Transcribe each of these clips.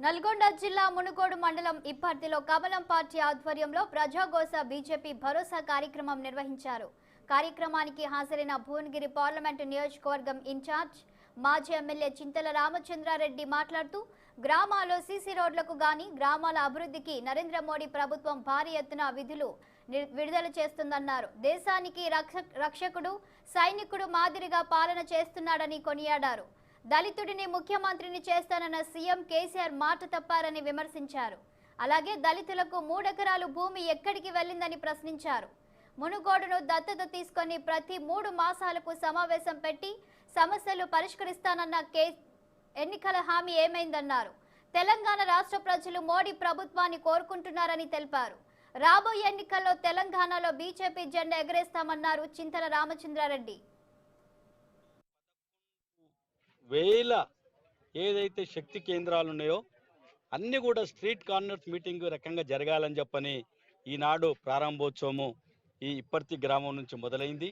నల్గొండ జిల్లా మునుగోడు మండలం ఇప్పర్తిలో కమలం పార్టీ ఆధ్వర్యంలో ప్రజాగోస బీజేపీ భరోసా కార్యక్రమం నిర్వహించారు. కార్యక్రమానికి హాజరైన భువనగిరి పార్లమెంటు నియోజకవర్గం ఇన్ఛార్జ్ మాజీ ఎమ్మెల్యే చింతల రామచంద్రారెడ్డి మాట్లాడుతూ గ్రామాల్లో సీసీ రోడ్లకు గాని గ్రామాల అభివృద్ధికి నరేంద్ర మోడీ ప్రభుత్వం భారీ ఎత్తున విధులు విడుదల చేస్తుందన్నారు. దేశానికి రక్ష- రక్షకుడు సైనికుడు మాదిరిగా పాలన చేస్తున్నాడని కొనియాడారు. దళితుడిని ముఖ్యమంత్రిని చేస్తానన్న సీఎం కేసీఆర్ మాట తప్పారని విమర్శించారు. అలాగే దళితులకు మూడెకరాలు భూమి ఎక్కడికి వెళ్ళిందని ప్రశ్నించారు. మునుగోడును దత్తత తీసుకొని ప్రతి మూడు మాసాలకు సమావేశం పెట్టి సమస్యలు పరిష్కరిస్తానన్న కే ఎన్నికల హామీ ఏమైందన్నారు. తెలంగాణ రాష్ట్ర ప్రజలు మోడీ ప్రభుత్వాన్ని కోరుకుంటున్నారని తెలిపారు. రాబోయే ఎన్నికల్లో తెలంగాణలో బీజేపీ జెండా ఎగరేస్తామన్నారు చింతల రామచంద్రారెడ్డి. వేల ఏదైతే శక్తి కేంద్రాలు ఉన్నాయో అన్నీ కూడా స్ట్రీట్ కార్నర్స్ మీటింగ్ రకంగా జరగాలని చెప్పని ఈనాడు ప్రారంభోత్సవము ఈ ఇప్పర్తి గ్రామం నుంచి మొదలైంది.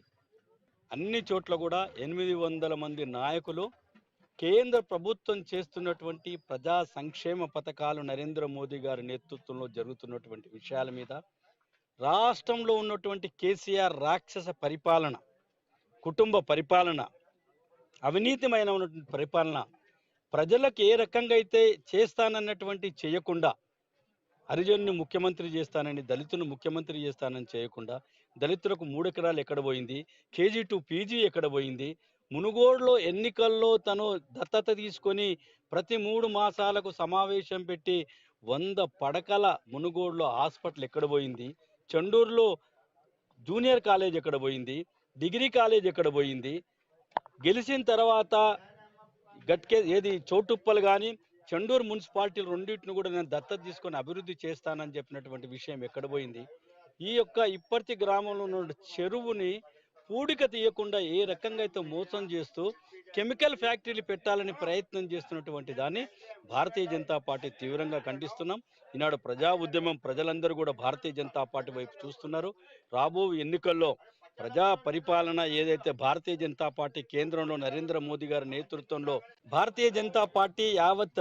అన్ని చోట్ల కూడా ఎనిమిది వందల మంది నాయకులు కేంద్ర ప్రభుత్వం చేస్తున్నటువంటి ప్రజా సంక్షేమ పథకాలు నరేంద్ర మోదీ గారి నేతృత్వంలో జరుగుతున్నటువంటి విషయాల మీద రాష్ట్రంలో ఉన్నటువంటి కేసీఆర్ రాక్షస పరిపాలన కుటుంబ పరిపాలన అవినీతిమైన ఉన్నటువంటి పరిపాలన ప్రజలకు ఏ రకంగా అయితే చేస్తానన్నటువంటి చేయకుండా హరిజనుని ముఖ్యమంత్రి చేస్తానని దళితుని ముఖ్యమంత్రి చేస్తానని చేయకుండా దళితులకు మూడు ఎకరాలు ఎక్కడ పోయింది కేజీ టు పీజీ ఎక్కడ పోయింది మునుగోడులో ఎన్నికల్లో తను దత్తత తీసుకొని ప్రతి మూడు మాసాలకు సమావేశం పెట్టి వంద పడకల మునుగోడులో హాస్పిటల్ ఎక్కడ పోయింది చండూరులో జూనియర్ కాలేజ్ ఎక్కడ పోయింది డిగ్రీ కాలేజ్ ఎక్కడ పోయింది గెలిచిన తర్వాత గట్కే ఏది చౌటుప్పలు కానీ చండూరు మున్సిపాలిటీలు రెండింటిని కూడా నేను దత్తత తీసుకొని అభివృద్ధి చేస్తానని చెప్పినటువంటి విషయం ఎక్కడ పోయింది? ఈ యొక్క ఇప్పటి గ్రామంలో ఉన్న చెరువుని పూడిక తీయకుండా ఏ రకంగా అయితే మోసం చేస్తూ కెమికల్ ఫ్యాక్టరీలు పెట్టాలని ప్రయత్నం చేస్తున్నటువంటి దాన్ని భారతీయ జనతా పార్టీ తీవ్రంగా ఖండిస్తున్నాం. ఈనాడు ప్రజా ఉద్యమం ప్రజలందరూ కూడా భారతీయ జనతా పార్టీ వైపు చూస్తున్నారు. రాబో ఎన్నికల్లో ప్రజా పరిపాలన ఏదైతే భారతీయ జనతా పార్టీ కేంద్రంలో నరేంద్ర మోదీ గారి నేతృత్వంలో భారతీయ జనతా పార్టీ యావత్